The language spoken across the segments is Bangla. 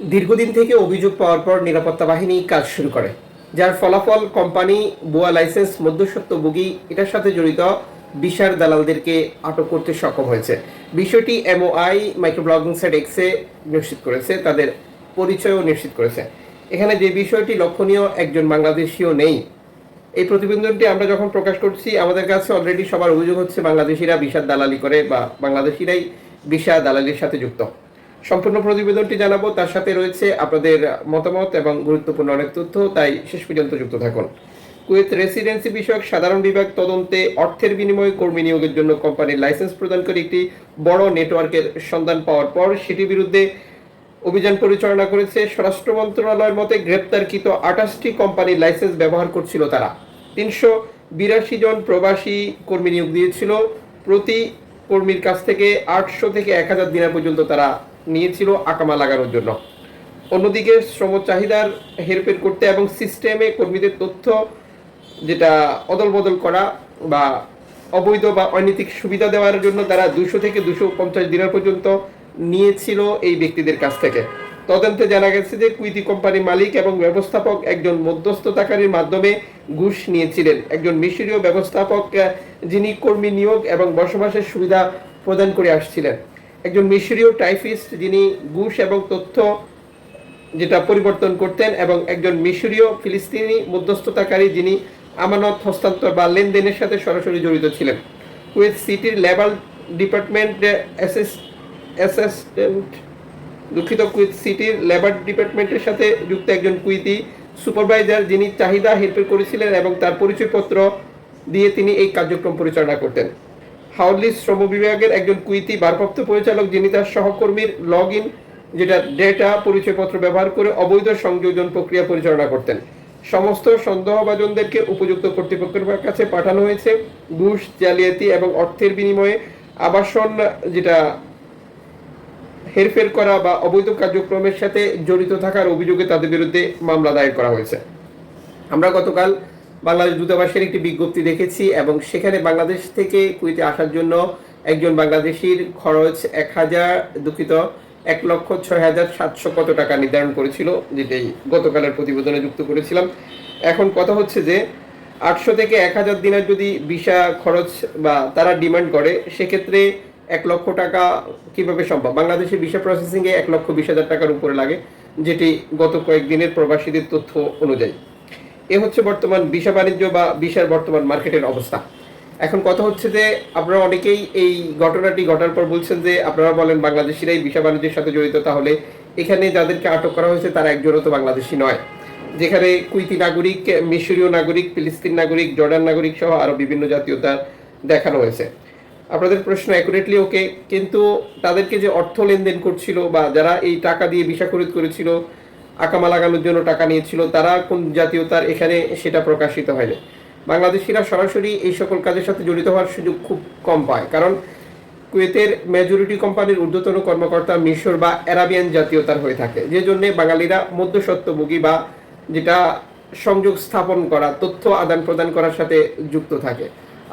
দীর্ঘদিন থেকে অভিযোগ পাওয়ার পর নিরাপত্তা বাহিনী কাজ শুরু করে, যার ফলাফল কোম্পানি, বোয়া লাইসেন্স, মধ্যস্বত্ব মধ্যস্বত্বভোগী এটার সাথে জড়িত বিশার দালালদেরকে আটক করতে সক্ষম হয়েছে। বিষয়টি এমওআই, মাইক্রোব্লগিং সাইট এক্সে নিশ্চিত করেছে, তাদের পরিচয়ও নিশ্চিত করেছে। এখানে যে বিষয়টি লক্ষণীয়, একজন বাংলাদেশিও নেই। এই প্রতিবেদনটি আমরা যখন প্রকাশ করছি, আমাদের কাছে অলরেডি সবার অভিযোগ হচ্ছে বাংলাদেশিরা বিশার দালালি করে বা বাংলাদেশিরাই বিশা দালালির সাথে যুক্ত। সম্পূর্ণ প্রতিবেদনটি জানাব। তার সাথে রয়েছে আপনাদের মতামত এবং গুরুত্বপূর্ণ অনেক তথ্য। তাই শেষ পর্যন্ত যুক্ত থাকুন। কুয়েত রেসিডেন্সি বিষয়ক সাধারণ বিভাগ তদন্তে অর্থের বিনিময়ে কর্মী নিয়োগের জন্য কোম্পানির লাইসেন্স প্রদান করে একটি বড় নেটওয়ার্কের সন্ধান পাওয়ার পর সেটির বিরুদ্ধে অভিযান পরিচালনা করেছে স্বরাষ্ট্র মন্ত্রণালয়ের মতে গ্রেপ্তারকৃত আঠাশটি কোম্পানির লাইসেন্স ব্যবহার করছিল তারা। তিনশো বিরাশি জন প্রবাসী কর্মী নিয়োগ দিয়েছিল। প্রতি কর্মীর কাছ থেকে আটশো থেকে এক হাজার দিনের পর্যন্ত তারা নিয়েছিল আকামা লাগানোর জন্য। অন্যদিকে শ্রম চাহিদার হেরফের করতে এবং সিস্টেমে কর্মীদের তথ্য যেটা অদল বদল করা বা অবৈধ বা অনৈতিক সুবিধা দেওয়ার জন্য তারা দুশো থেকে দুশো পঞ্চাশ দিনের পর্যন্ত নিয়েছিল এই ব্যক্তিদের কাছ থেকে। তদন্তে জানা গেছে যে কুইতি কোম্পানি মালিক এবং ব্যবস্থাপক একজন মধ্যস্থতাকারীর মাধ্যমে ঘুষ নিয়েছিলেন। একজন মিশরীয় ব্যবস্থাপক, যিনি কর্মী নিয়োগ এবং বসবাসের সুবিধা প্রদান করে আসছিলেন। একজন মিশরীয় টাইপিস্ট যিনি ঘুষ এবং তথ্য যেটা পরিবর্তন করতেন এবং একজন মিশরীয় ফিলিস্তিনি মধ্যস্থতাকারী যিনি আমানত, হস্তান্তর বা লেনদেনের সাথে সরাসরি জড়িত ছিলেন। কুয়েত সিটির লেবার ডিপার্টমেন্ট অ্যাসিস্ট্যান্ট, দুঃখিত কুইত সিটির লেবার ডিপার্টমেন্টের সাথে যুক্ত একজন কুইতি সুপারভাইজার যিনি চাহিদা হেরফের করেছিলেন এবং তার পরিচয়পত্র দিয়ে তিনি এই কার্যক্রম পরিচালনা করতেন। হাউলি শ্রম বিভাগের একজন কুইতি ভারপ্রাপ্ত পরিচালক যিনি তার সহকর্মীর লগ ইন যেটা ডেটা পরিচয়পত্র ব্যবহার করে অবৈধ সংযোজন প্রক্রিয়া পরিচালনা করতেন। সমস্ত সন্দেহভাজনদেরকে উপযুক্ত কর্তৃপক্ষের কাছে পাঠানো হয়েছে। ঘুষ, জালিয়াতি এবং অর্থের বিনিময়ে আবাসন, যেটা হেরফের করা বা অবৈধ কার্যক্রমের সাথে জড়িত থাকার অভিযোগে তাদের বিরুদ্ধে মামলা দায়ের করা হয়েছে। আমরা গতকাল বাংলাদেশ দূতাবাসের একটি বিজ্ঞপ্তি দেখেছি এবং সেখানে বাংলাদেশ থেকে কুইতে আসার জন্য একজন বাংলাদেশির খরচ এক হাজার, দুঃখিত, এক লক্ষ ছয় হাজার সাতশো কত টাকা নির্ধারণ করেছিল যেটাই গতকালের প্রতিবেদনে যুক্ত করেছিলাম। এখন কথা হচ্ছে যে, আটশো থেকে এক হাজার দিনের যদি ভিসা খরচ বা তারা ডিমান্ড করে, সেক্ষেত্রে এক লক্ষ টাকা কীভাবে সম্ভব? বাংলাদেশের ভিসা প্রসেসিংয়ে এক লক্ষ বিশ হাজার টাকার উপরে লাগে, যেটি গত কয়েকদিনের প্রবাসীদের তথ্য অনুযায়ী। এ হচ্ছে বর্তমান ভিসা বাণিজ্য বা ভিসার বর্তমান মার্কেটের অবস্থা। এখন কথা হচ্ছে যে, আপনারা অনেকেই এই ঘটনাটি ঘটার পর বলছেন যে, আপনারা বলেন বাংলাদেশিরাই ভিসা বাণিজ্যের সাথে জড়িত, তাহলে এখানে যাদেরকে আটক করা হয়েছে, তারা একজনও তো বাংলাদেশি নয়। যেখানে কুইতি নাগরিক, মিশরীয় নাগরিক, ফিলিস্তিন নাগরিক, জর্ডান নাগরিক সহ আরও বিভিন্ন জাতীয়তা দেখানো হয়েছে। আপনাদের প্রশ্ন অ্যাকুরেটলি ওকে কিন্তু তাদেরকে যে অর্থ লেনদেন করছিল বা যারা এই টাকা দিয়ে ভিসা খরিদ করেছিল আকামা লাগানোর জন্য টাকা নিয়েছিল তারা, কোন জাতীয়তার এখানে সেটা প্রকাশিত হয়নি। বাংলাদেশিরা সরাসরি এই সকল কাজের সাথে জড়িত হওয়ার সুযোগ খুব কম পায়, কারণ কুয়েতের মেজরিটি কোম্পানির ঊর্ধ্বতন কর্মকর্তা মিশর বা অ্যারাবিয়ান জাতীয়তার হয়ে থাকে। যে জন্যে বাঙালিরা মধ্যস্বত্বভোগী বা যেটা সংযোগ স্থাপন করা, তথ্য আদান প্রদান করার সাথে যুক্ত থাকে।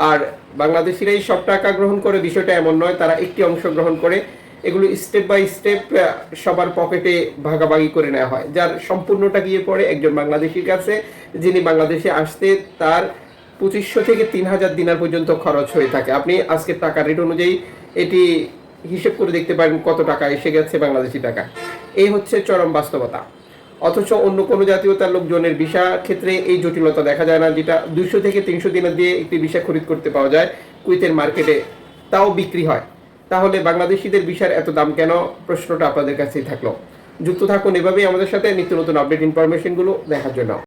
আর বাংলাদেশিরাই সব টাকা গ্রহণ করে, বিষয়টা এমন নয়, তারা একটি অংশ গ্রহণ করে এগুলো স্টেপ বাই স্টেপ সবার পকেটে ভাগাভাগি করে নেওয়া হয়। যার সম্পূর্ণটা গিয়ে পড়ে একজন বাংলাদেশির কাছে, যিনি বাংলাদেশে আসতে তার পঁচিশশো থেকে তিন হাজার দিনার পর্যন্ত খরচ হয়ে থাকে। আপনি আজকের টাকা রেট অনুযায়ী এটি হিসেব করে দেখতে পারেন কত টাকা এসে গেছে বাংলাদেশি টাকা। এই হচ্ছে চরম বাস্তবতা। অথচ অন্য কোনো জাতীয়তার লোকজনের ভিসা ক্ষেত্রে এই জটিলতা দেখা যায় না, যেটা দুইশো থেকে তিনশো দিনের দিয়ে একটি ভিসা খরিদ করতে পাওয়া যায় কুইতের মার্কেটে। তাও বিক্রি হয়। তাহলে বাংলাদেশিদের ভিসার এত দাম কেন? প্রশ্নটা আপনাদের কাছেই থাকল। যুক্ত থাকুন এভাবেই আমাদের সাথে। নিত্য নতুন আপডেট ইনফরমেশনগুলো দেখার জন্য।